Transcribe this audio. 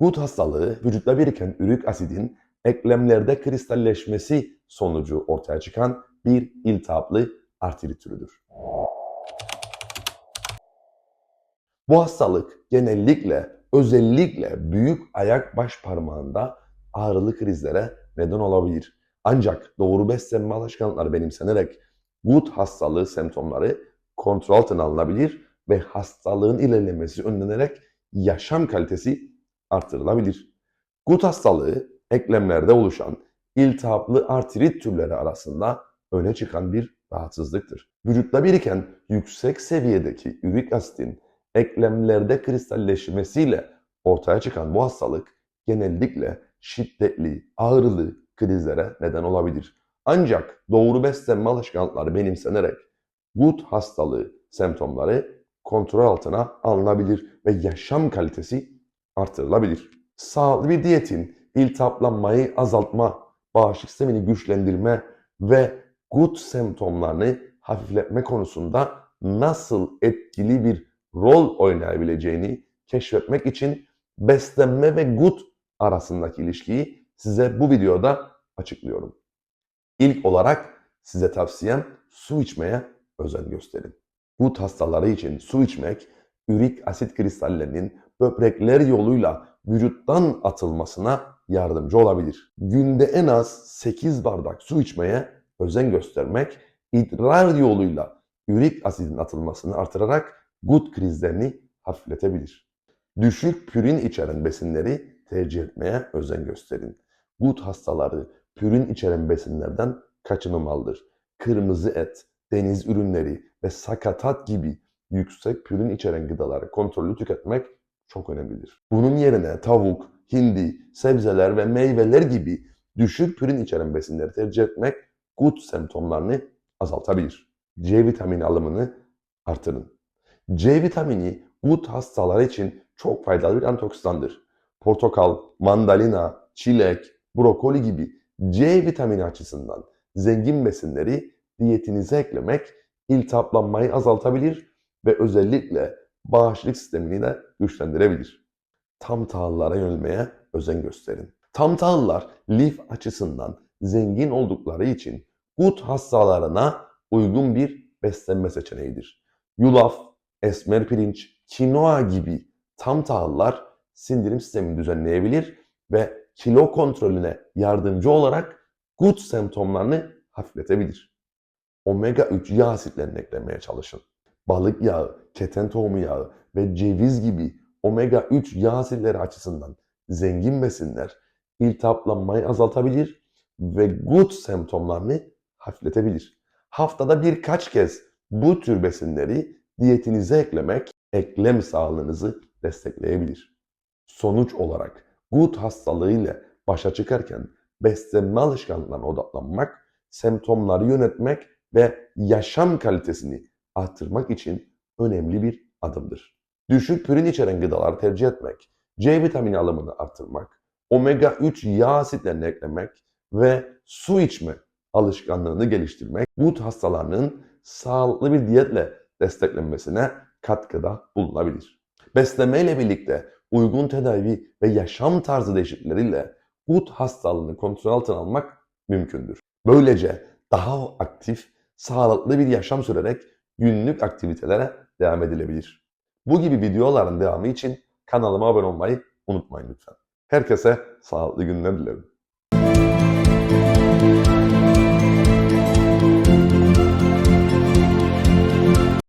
Gut hastalığı vücutta biriken ürik asidin eklemlerde kristalleşmesi sonucu ortaya çıkan bir iltihaplı artrit türüdür. Bu hastalık genellikle özellikle büyük ayak baş parmağında ağrılı krizlere neden olabilir. Ancak doğru beslenme alışkanlıkları benimsenerek gut hastalığı semptomları kontrol altına alınabilir ve hastalığın ilerlemesi önlenerek yaşam kalitesi artırılabilir. Gut hastalığı eklemlerde oluşan iltihaplı artrit türleri arasında öne çıkan bir rahatsızlıktır. Vücutta biriken yüksek seviyedeki ürik asitin eklemlerde kristalleşmesiyle ortaya çıkan bu hastalık genellikle şiddetli, ağrılı krizlere neden olabilir. Ancak doğru beslenme alışkanlıkları benimsenerek gut hastalığı semptomları kontrol altına alınabilir ve yaşam kalitesi artırılabilir. Sağlıklı bir diyetin iltihaplanmayı azaltma, bağışıklık sistemini güçlendirme ve gut semptomlarını hafifletme konusunda nasıl etkili bir rol oynayabileceğini keşfetmek için beslenme ve gut arasındaki ilişkiyi size bu videoda açıklıyorum. İlk olarak size tavsiyem su içmeye özen gösterin. Gut hastaları için su içmek, ürik asit kristallerinin böbrekler yoluyla vücuttan atılmasına yardımcı olabilir. Günde en az 8 bardak su içmeye özen göstermek, idrar yoluyla ürik asidin atılmasını artırarak gut krizlerini hafifletebilir. Düşük pürin içeren besinleri tercih etmeye özen gösterin. Gut hastaları pürin içeren besinlerden kaçınılmalıdır. Kırmızı et, deniz ürünleri ve sakatat gibi yüksek pürin içeren gıdaları kontrollü tüketmek çok önemlidir. Bunun yerine tavuk, hindi, sebzeler ve meyveler gibi düşük pürin içeren besinleri tercih etmek gut semptomlarını azaltabilir. C vitamini alımını artırın. C vitamini gut hastaları için çok faydalı bir antioksidandır. Portakal, mandalina, çilek, brokoli gibi C vitamini açısından zengin besinleri diyetinize eklemek iltihaplanmayı azaltabilir ve özellikle bağışıklık sistemini de güçlendirebilir. Tam tahıllara yönelmeye özen gösterin. Tam tahıllar lif açısından zengin oldukları için gut hastalarına uygun bir beslenme seçeneğidir. Yulaf, esmer pirinç, kinoa gibi tam tahıllar sindirim sistemini düzenleyebilir ve kilo kontrolüne yardımcı olarak gut semptomlarını hafifletebilir. Omega 3 yağ asitlerini eklemeye çalışın. Balık yağı, keten tohumu yağı ve ceviz gibi omega 3 yağ asitleri açısından zengin besinler iltihaplanmayı azaltabilir ve gut semptomlarını hafifletebilir. Haftada birkaç kez bu tür besinleri diyetinize eklemek eklem sağlığınızı destekleyebilir. Sonuç olarak gut hastalığıyla başa çıkarken beslenme alışkanlıklarına odaklanmak, semptomları yönetmek ve yaşam kalitesini arttırmak için önemli bir adımdır. Düşük pürin içeren gıdalar tercih etmek, C vitamini alımını arttırmak, omega 3 yağ asitlerini eklemek ve su içme alışkanlığını geliştirmek gut hastalarının sağlıklı bir diyetle desteklenmesine katkıda bulunabilir. Beslenme ile birlikte uygun tedavi ve yaşam tarzı değişiklikleriyle gut hastalığını kontrol altına almak mümkündür. Böylece daha aktif, sağlıklı bir yaşam sürerek günlük aktivitelere devam edilebilir. Bu gibi videoların devamı için kanalıma abone olmayı unutmayın lütfen. Herkese sağlıklı günler dilerim.